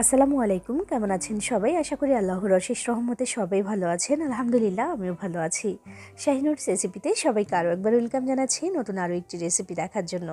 আসসালামু আলাইকুম, কেমন আছেন সবাই? আশা করি আল্লাহর অশেষ রহমতে সবাই ভালো আছেন। আলহামদুলিল্লাহ, আমিও ভালো আছি। শাহিনুরস রেসিপিতে সবাইকে আরও একবার ওয়েলকাম জানাচ্ছি নতুন আরও একটি রেসিপি দেখার জন্য।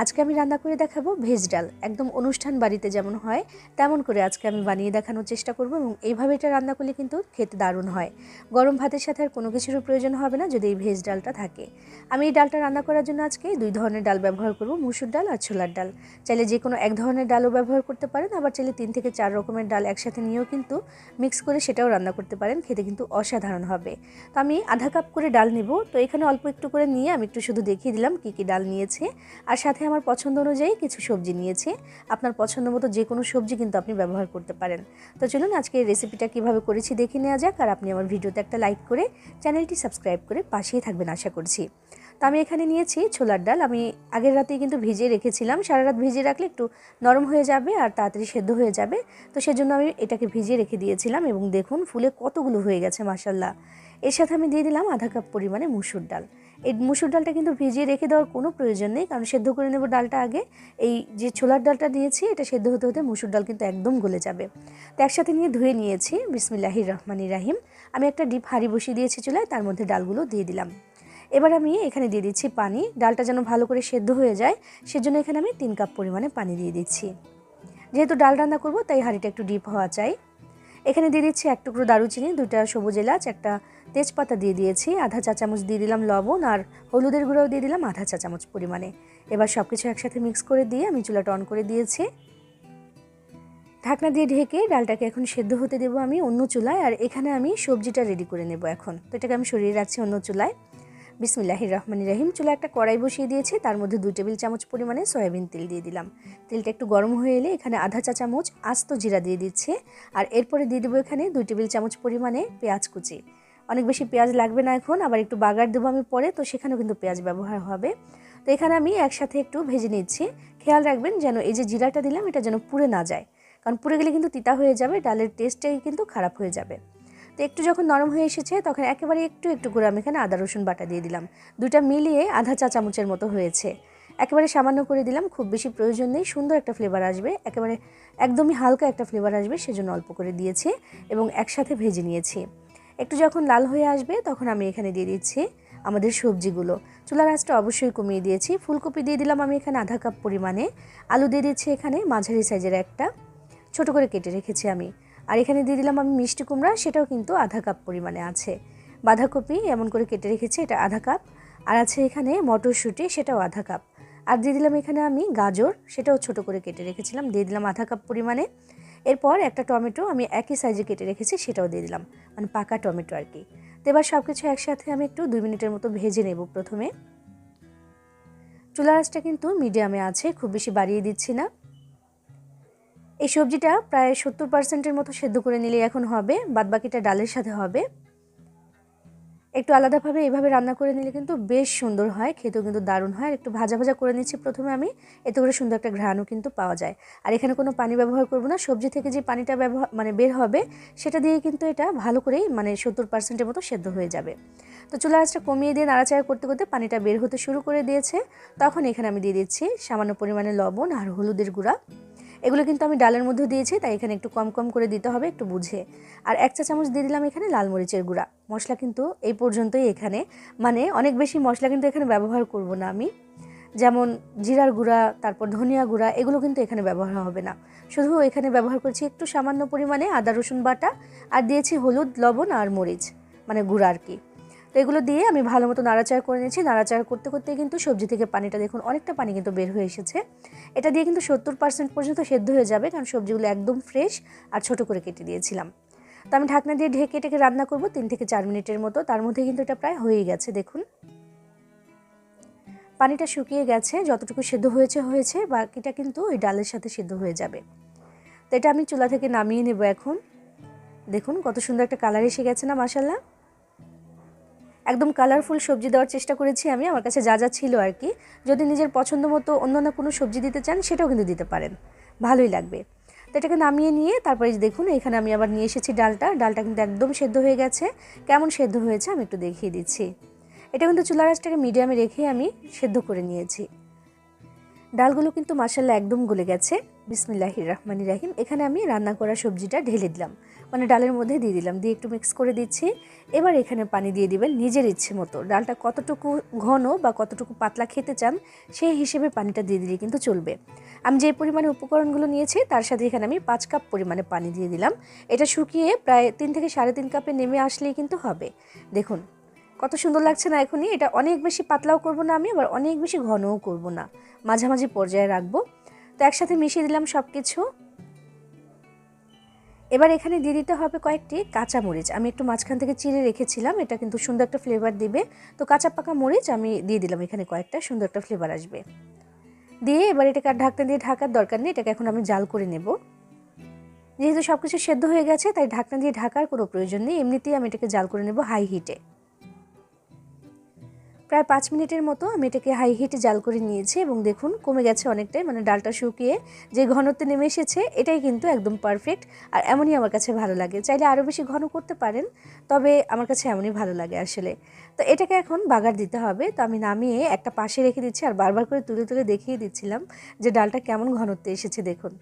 আজকে আমি রান্না করে দেখাবো ভেজ ডাল। একদম অনুষ্ঠান বাড়িতে যেমন হয়, তেমন করে আজকে আমি বানিয়ে দেখানোর চেষ্টা করব এবং এইভাবে এটা রান্না করলে কিন্তু খেতে দারুণ হয়। গরম ভাতের সাথে আর কোনো কিছুরও প্রয়োজন হবে না যদি এই ভেজ ডালটা থাকে। আমি এই ডালটা রান্না করার জন্য আজকে দুই ধরনের ডাল ব্যবহার করব, মুসুর ডাল আর ছোলার ডাল। চাইলে যে কোনো এক ধরনের ডালও ব্যবহার করতে পারেন, আবার চাইলে তিন থেকে চার রকমের ডাল একসাথে নিয়েও কিন্তু মিক্স করে সেটাও রান্না করতে পারেন, খেতে কিন্তু অসাধারণ হবে। তো আমি আধা কাপ করে ডাল নেব। তো এখানে অল্প একটু করে নিয়ে আমি একটু শুধু দেখিয়ে দিলাম কী কী ডাল নিয়েছে। আর সাথে আমার পছন্দ অনুযায়ী কিছু সবজি নিয়েছে। আপনার পছন্দ মতো যে কোনো সবজি কিন্তু আপনি ব্যবহার করতে পারেন। তো চলুন আজকে এই রেসিপিটা কীভাবে করেছি দেখে নেওয়া যাক। আর আপনি আমার ভিডিওতে একটা লাইক করে চ্যানেলটি সাবস্ক্রাইব করে পাশেই থাকবেন, আশা করছি। তো আমি এখানে নিয়েছি ছোলার ডাল। আমি আগের রাতেই কিন্তু ভিজিয়ে রেখেছিলাম। সারা রাত ভিজিয়ে রাখলে একটু নরম হয়ে যাবে আর তাড়াতাড়ি সেদ্ধ হয়ে যাবে। তো সেজন্য আমি এটাকে ভিজিয়ে রেখে দিয়েছিলাম এবং দেখুন ফুলে কতগুলো হয়ে গেছে মাসাল্লাহ এর সাথে আমি দিয়ে দিলাম আধা কাপ পরিমাণে মুসুর ডাল। এই মুসুর ডালটা কিন্তু ভিজিয়ে রেখে দেওয়ার কোনো প্রয়োজন নেই, কারণ সেদ্ধ করে নেব ডালটা আগে। এই যে ছোলার ডালটা দিয়েছি এটা সেদ্ধ হতে হতে মুসুর ডাল কিন্তু একদম গলে যাবে। তো একসাথে নিয়ে ধুয়ে নিয়েছি। বিসমিল্লাহির রহমানির রাহিম। আমি একটা ডিপ হাঁড়ি বসিয়ে দিয়েছি চুলায়, তার মধ্যে ডালগুলো দিয়ে দিলাম। এবার আমি এখানে দিয়ে দিচ্ছি পানি। ডালটা যেন ভালো করে সেদ্ধ হয়ে যায়, সেজন্য এখানে আমি তিন কাপ পরিমাণে পানি দিয়ে দিচ্ছি। যেহেতু ডাল রান্না করব, তাই হাঁড়িটা একটু ডিপ হওয়া চাই। এখানে দিয়ে দিচ্ছি এক টুকরো দারুচিনি দুটা সবুজ এলাচ, একটা তেজপাতা দিয়ে দিয়েছি, আধা চা চামচ দিয়ে দিলাম লবণ আর হলুদের গুঁড়োও দিয়ে দিলাম আধা চা চামচ পরিমাণে। এবার সব কিছু একসাথে মিক্স করে দিয়ে আমি চুলাটা অন করে দিয়েছি। ঢাকনা দিয়ে ঢেকে ডালটাকে এখন সেদ্ধ হতে দেবো আমি অন্য চুলায়, আর এখানে আমি সবজিটা রেডি করে নেব এখন। তো এটাকে আমি সরিয়ে রাখছি অন্য চুলায়। বিসমিল্লাহির রহমান রাহিম চুলা একটা কড়াই বসিয়ে দিয়েছি, তার মধ্যে দুই টেবিল চামচ পরিমাণে সয়াবিন তেল দিয়ে দিলাম। তেলটা একটু গরম হয়ে এলে এখানে আধা চা চামচ আস্ত জিরা দিয়ে দিচ্ছে, আর এরপরে দিয়ে দেবো এখানে দুই টেবিল চামচ পরিমাণে পেঁয়াজ কুচি। অনেক বেশি পেঁয়াজ লাগবে না এখন, আবার একটু বাগার দেবো আমি পরে, তো সেখানেও কিন্তু পেঁয়াজ ব্যবহার হবে। তো এখানে আমি একসাথে একটু ভেজে নিচ্ছি। খেয়াল রাখবেন যেন এই যে জিরাটা দিলাম, এটা যেন পুড়ে না যায়, কারণ পুড়ে গেলে কিন্তু তিতা হয়ে যাবে, ডালের টেস্টটাই কিন্তু খারাপ হয়ে যাবে। তো একটু যখন নরম হয়ে এসেছে, তখন একেবারে একটু একটু করে আমি এখানে আদা, রসুন বাটা দিয়ে দিলাম। দুটা মিলিয়ে আধা চা চামচের মতো হয়েছে। একেবারে সামান্য করে দিলাম, খুব বেশি প্রয়োজন নেই, সুন্দর একটা ফ্লেভার আসবে। একেবারে একদমই হালকা একটা ফ্লেভার আসবে, সেজন্য অল্প করে দিয়েছি এবং একসাথে ভেজে নিয়েছি। একটু যখন লাল হয়ে আসবে, তখন আমি এখানে দিয়ে দিচ্ছি আমাদের সবজিগুলো। চুলার আঁচটা অবশ্যই কমিয়ে দিয়েছি। ফুলকপি দিয়ে দিলাম আমি এখানে আধা কাপ পরিমাণে। আলু দিয়ে দিচ্ছি এখানে মাঝারি সাইজের একটা। ছোট করে কেটে রেখেছি আমি। আর এখানে দিয়ে দিলাম আমি মিষ্টি কুমড়া, সেটাও কিন্তু আধা কাপ পরিমাণে আছে। বাঁধাকপি এমন করে কেটে রেখেছি, এটা আধা কাপ। আর আছে এখানে মটরশুঁটি, সেটাও আধা কাপ। আর দিয়ে দিলাম এখানে আমি গাজর, সেটাও ছোট করে কেটে রেখেছিলাম, দিয়ে দিলাম আধা কাপ পরিমাণে। এরপর একটা টমেটো আমি একই সাইজে কেটে রেখেছি, সেটাও দিয়ে দিলাম মানে পাকা টমেটো আর কি। তো এবার সব কিছু একসাথে আমি একটু দুই মিনিটের মতো ভেজে নেব প্রথমে। চুলা আঁচটা কিন্তু মিডিয়ামে আছে, খুব বেশি বাড়িয়ে দিচ্ছি না। এই সবজিটা প্রায় সত্তর পার্সেন্টের মতো সেদ্ধ করে নিলে এখন হবে, বাদবাকিটা ডালের সাথে হবে। একটু আলাদাভাবে এইভাবে রান্না করে নিলে কিন্তু বেশ সুন্দর হয়, খেতেও কিন্তু দারুণ হয়। একটু ভাজা ভাজা করে নিচ্ছি প্রথমে আমি, এতে করে সুন্দর একটা ঘ্রাণও কিন্তু পাওয়া যায়। আর এখানে কোনো পানি ব্যবহার করব না, সবজি থেকে যে পানিটা ব্যবহার মানে বের হবে, সেটা দিয়ে কিন্তু এটা ভালো করেই মানে সত্তর পার্সেন্টের মতো সেদ্ধ হয়ে যাবে। তো চুলা আঁচটা কমিয়ে দিয়ে নাড়াচাড়া করতে করতে পানিটা বের হতে শুরু করে দিয়েছে। তখন এখানে আমি দিয়ে দিচ্ছি সামান্য পরিমাণে লবণ আর হলুদের গুঁড়া। এগুলো কিন্তু আমি ডালের মধ্যে দিয়েছি, তাই এখানে একটু কম কম করে দিতে হবে, একটু বুঝে। আর এক চা চামচ দিয়ে দিলাম এখানে লাল মরিচের গুঁড়া। মশলা কিন্তু এই পর্যন্তই এখানে। মানে অনেক বেশি মশলা কিন্তু এখানে ব্যবহার করব না আমি। যেমন জিরার গুঁড়া, তারপর ধনিয়া গুঁড়া, এগুলো কিন্তু এখানে ব্যবহার হবে না। শুধু এখানে ব্যবহার করছি একটু সামান্য পরিমাণে আদা, রসুন বাটা, আর দিয়েছি হলুদ, লবণ আর মরিচ মানে গুঁড়া আর কি। তো এগুলো দিয়ে আমি ভালো মতো নাড়াচাড়া করে নিয়েছি। নাড়াচাড়া করতে করতে কিন্তু সবজি থেকে পানিটা দেখুন, অনেকটা পানি কিন্তু বের হয়ে এসেছে। এটা দিয়ে কিন্তু সত্তর পার্সেন্ট পর্যন্ত সেদ্ধ হয়ে যাবে, কারণ সবজিগুলো একদম ফ্রেশ আর ছোট করে কেটে দিয়েছিলাম। তো আমি ঢাকনা দিয়ে ঢেকে টেকে রান্না করব তিন থেকে চার মিনিটের মতো। তার মধ্যে কিন্তু এটা প্রায় হয়েই গেছে, দেখুন। পানিটা শুকিয়ে গেছে, যতটুকু সেদ্ধ হয়েছে হয়েছে। বাকিটা কিন্তু ওই ডালের সাথে সেদ্ধ হয়ে যাবে। তো এটা আমি চুলা থেকে নামিয়ে নেব এখন। দেখুন, কত সুন্দর একটা কালার এসে গেছে না মাসাল্লাহ একদম কালারফুল সবজি দেওয়ার চেষ্টা করেছি আমি। আমার কাছে যা যা ছিল আর কি। যদি নিজের পছন্দ মতো অন্য না কোনো সবজি দিতে চান, সেটাও কিন্তু দিতে পারেন। ভালোই লাগবে। তো এটাকে নামিয়ে নিয়ে তারপরে দেখুন, এখানে আমি আবার নিয়ে এসেছি ডালটা। ডালটা কিন্তু একদম সেদ্ধ হয়ে গেছে। কেমন সেদ্ধ হয়েছে আমি একটু দেখিয়ে দিচ্ছি। এটা কিন্তু চুলা আঁচটাকে মিডিয়ামে রেখে আমি সেদ্ধ করে নিয়েছি। ডালগুলো কিন্তু মাসাল্লা একদম গলে গেছে। বিসমিল্লাহির রহমানি রাহিম এখানে আমি রান্না করা সবজিটা ঢেলে দিলাম। মানে ডালের মধ্যে দিয়ে দিলাম। দিয়ে একটু মিক্স করে দিচ্ছি। এবার এখানে পানি দিয়ে দিবেন নিজের ইচ্ছে মতো। ডালটা কতটুকু ঘন বা কতটুকু পাতলা খেতে চান, সেই হিসেবে পানিটা দিয়ে দিলে কিন্তু চলবে। আমি যে পরিমাণে উপকরণগুলো নিয়েছি, তার সাথে এখানে আমি পাঁচ কাপ পরিমাণে পানি দিয়ে দিলাম। এটা শুকিয়ে প্রায় তিন থেকে সাড়ে তিন কাপে নেমে আসলেই কিন্তু হবে। দেখুন, কত সুন্দর লাগছে না এখনই। এটা অনেক বেশি পাতলাও করব না আমি, আবার অনেক বেশি ঘনও করব না। মাঝামাঝি পর্যায়ে রাখব। তো একসাথে মিশিয়ে দিলাম সব কিছু এবার এখানে দিয়ে দিতে হবে কয়েকটি কাঁচা মরিচ। আমি একটু মাঝখান থেকে চিড়ে রেখেছিলাম, এটা কিন্তু সুন্দর একটা ফ্লেভার দিবে। তো কাঁচা পাকা মরিচ আমি দিয়ে দিলাম, এখানে কয়েকটা সুন্দর একটা ফ্লেভার আসবে। দিয়ে এবার এটাকে আর ঢাকনা দিয়ে ঢাকার দরকার নেই, এটাকে এখন আমি জাল করে নেব। যেহেতু সব কিছু সেদ্ধ হয়ে গেছে, তাই ঢাকনা দিয়ে ঢাকার কোনো প্রয়োজন নেই। এমনিতেই আমি এটাকে জাল করে নেব হাই হিটে প্রায় পাঁচ মিনিটের মতো আমি এটাকে হাই হিটে জাল করে নিয়েছি এবং দেখুন কমে গেছে অনেকটাই মানে ডালটা শুকিয়ে যে ঘনত্বে নেমে এসেছে, এটাই কিন্তু একদম পারফেক্ট আর এমনই আমার কাছে ভালো লাগে। চাইলে আরও বেশি ঘন করতে পারেন, তবে আমার কাছে এমনই ভালো লাগে আসলে। তো এটাকে এখন বাগার দিতে হবে, তো আমি নামিয়ে একটা পাশে রেখে দিচ্ছি আর বারবার করে তুলে তুলে দেখিয়ে দিচ্ছিলাম যে ডালটা কেমন ঘনত্বে এসেছে দেখুন।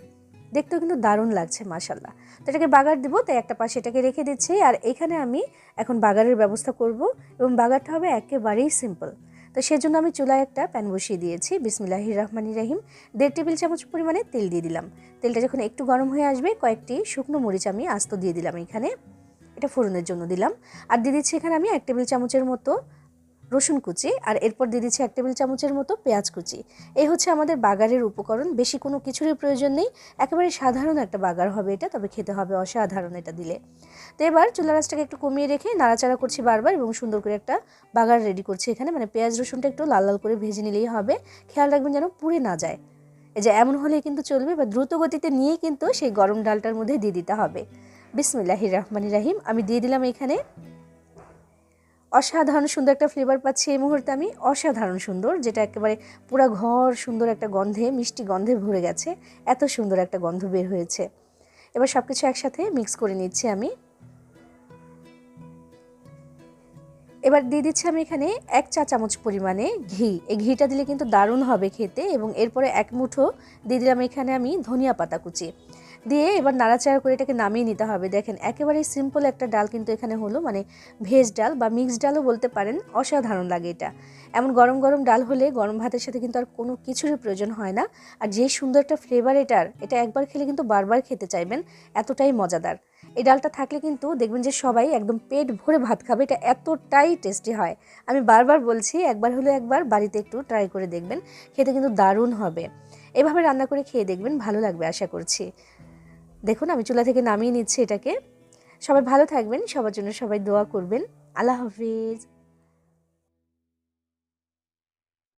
দেখতেও কিন্তু দারুণ লাগছে মাসাল্লাহ তো এটাকে বাগার দিব, তাই একটা পাশে এটাকে রেখে দিচ্ছি। আর এখানে আমি এখন বাগারের ব্যবস্থা করব এবং বাগারটা হবে একেবারেই সিম্পল। তো সেজন্য আমি চুলায় একটা প্যান বসিয়ে দিয়েছি। বিসমিল্লাহি রহমানি রাহিম। দেড় টেবিল চামচ পরিমাণে তেল দিয়ে দিলাম। তেলটা যখন একটু গরম হয়ে আসবে, কয়েকটি শুকনো মরিচ আমি আস্ত দিয়ে দিলাম এখানে। এটা ফোড়নের জন্য দিলাম। আর দিয়ে দিচ্ছি এখানে আমি এক টেবিল চামচের মতো রসুন কুচি আর এরপর দিয়ে দিচ্ছি এক টেবিল চামচের মতো পেঁয়াজ কুচি। এই হচ্ছে আমাদের বাগারের উপকরণ। বেশি কোনো কিছুরই প্রয়োজন নেই। একেবারে সাধারণ একটা বাগার হবে এটা, তবে খেতে হবে অসাধারণ এটা দিলে। তো এবার চুলা রাসটাকে একটু কমিয়ে রেখে নাড়াচাড়া করছি বারবার এবং সুন্দর করে একটা বাগার রেডি করছি এখানে। মানে পেঁয়াজ রসুনটা একটু লাল লাল করে ভেজে নিলেই হবে। খেয়াল রাখবেন যেন পুড়ে না যায়। এই যে এমন হলে কিন্তু চলবে বা দ্রুত গতিতে নিয়ে কিন্তু সেই গরম ডালটার মধ্যে দিয়ে দিতে হবে। বিসমিল্লাহির রহমানি রাহিম। আমি দিয়ে দিলাম এখানে অসাধারণ সুন্দর একটা ফ্লেভার পাচ্ছি এই মুহূর্তে আমি। অসাধারণ সুন্দর, যেটা একেবারে পুরো ঘর সুন্দর একটা গন্ধে, মিষ্টি গন্ধে ভরে গেছে। এত সুন্দর একটা গন্ধ বের হয়েছে। এবার সব কিছু একসাথে মিক্স করে নিচ্ছি আমি। এবার দিয়ে দিচ্ছি আমি এখানে এক চা চামচ পরিমাণে ঘি। এই ঘিটা দিলে কিন্তু দারুণ হবে খেতে এবং এরপরে এক মুঠো দিয়ে দিলাম এখানে আমি ধনিয়া পাতা কুচি। দিয়ে এবার নাড়াচাড়া করে এটাকে নামিয়ে নিতে হবে। দেখেন একেবারেই সিম্পল একটা ডাল কিন্তু এখানে হলো মানে ভেজ ডাল বা মিক্সড ডালও বলতে পারেন, অসাধারণ লাগে এটা। এমন গরম গরম ডাল হলে গরম ভাতের সাথে কিন্তু আর কোনো কিছুরই প্রয়োজন হয় না। আর যে সুন্দর একটা ফ্লেভার এটার, এটা একবার খেলে কিন্তু বারবার খেতে চাইবেন, এতটাই মজাদার। এই ডালটা থাকলে কিন্তু দেখবেন যে সবাই একদম পেট ভরে ভাত খাবে, এটা এতটাই টেস্টি হয়। আমি বারবার বলছি, একবার হলে একবার বাড়িতে একটু ট্রাই করে দেখবেন, খেতে কিন্তু দারুণ হবে। এভাবে রান্না করে খেয়ে দেখবেন, ভালো লাগবে আশা করছি। দেখুন, আমি চুলা থেকে নামিয়ে নিচ্ছি এটাকে। সবাই ভালো থাকবেন, সবার জন্য সবাই দোয়া করবেন। আল্লাহ হাফিজ।